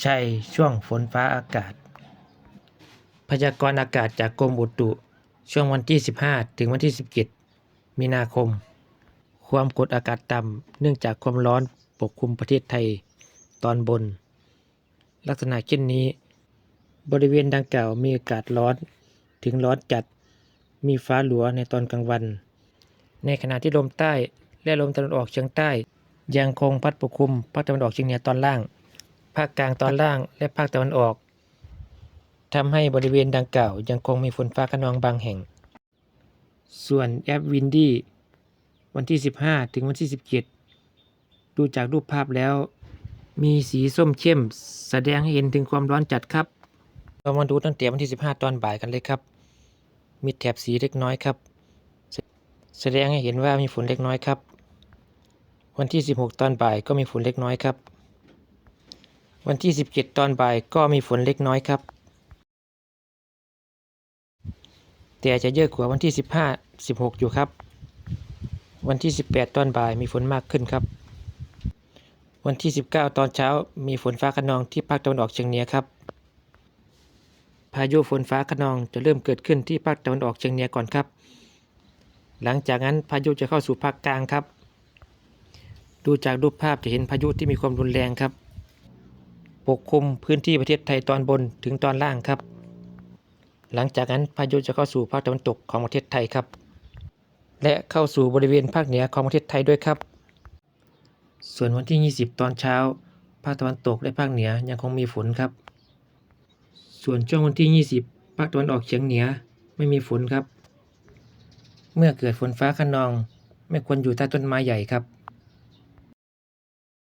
ใช่ช่วงฝนฟ้าอากาศ พยากรณ์อากาศจากกรมอุตุ ช่วงวันที่ 15 ถึงวันที่ 17 มีนาคม ความกดอากาศต่ำเนื่องจากความร้อนปกคลุมประเทศไทยตอนบน ลักษณะเช่นนี้ บริเวณดังกล่าวมีอากาศร้อนถึงร้อนจัด มีฟ้าหลัวในตอนกลางวัน ในขณะที่ลมใต้และลมตะวันออกเฉียงใต้ ยังคงพัดปกคลุมภาคตะวันออกเฉียงเหนือตอนล่าง ภาคกลางตอนล่างและภาคตะวันออกทำให้บริเวณดังกล่าวยังคงมีฝนฟ้าขนองบางแห่ง ส่วนแอปวินดี้วันที่ 15 ถึงวันที่ 17 ดูจากรูปภาพแล้ว มีสีส้มเข้ม แสดงให้เห็นถึงความร้อนจัดครับเรามาดูตั้งแต่วันที่ 15 ตอนบ่ายกันเลยครับ มีแถบสีเล็กน้อยครับ แสดงให้เห็นว่ามีฝนเล็กน้อยครับ วันที่ 16 ตอนบ่ายก็มีฝนเล็กน้อยครับ วันที่ 17 ตอนบ่ายก็มีฝนเล็กน้อยครับ แต่จะเยอะกว่าวันที่ 15 16 อยู่ครับ วันที่ 18 ตอนบ่ายมีฝนมากขึ้นครับ วันที่ 19 ตอนเช้ามีฝนฟ้าคะนองที่ภาคตะวันออกเฉียงเหนือครับ พายุฝนฟ้าคะนองจะเริ่มเกิดขึ้นที่ภาคตะวันออกเฉียงเหนือก่อนครับ หลังจากนั้นพายุจะเข้าสู่ภาคกลางครับ ดูจากรูปภาพจะเห็นพายุที่มีความรุนแรงครับ ปกคลุมพื้นที่ประเทศไทยตอนบนถึงตอนล่างครับ หลังจากนั้นพายุจะเข้าสู่ภาคตะวันตกของประเทศไทยครับ และเข้าสู่บริเวณภาคเหนือของประเทศไทยด้วยครับ ส่วนวันที่ 20 ตอนเช้า ภาคตะวันตกและภาคเหนือยังคงมีฝนครับ ส่วนช่วงวันที่ 20 ภาคตะวันออกเฉียงเหนือไม่มีฝนครับ เมื่อเกิดฝนฟ้าคะนอง ไม่ควรอยู่ใต้ต้นไม้ใหญ่ครับ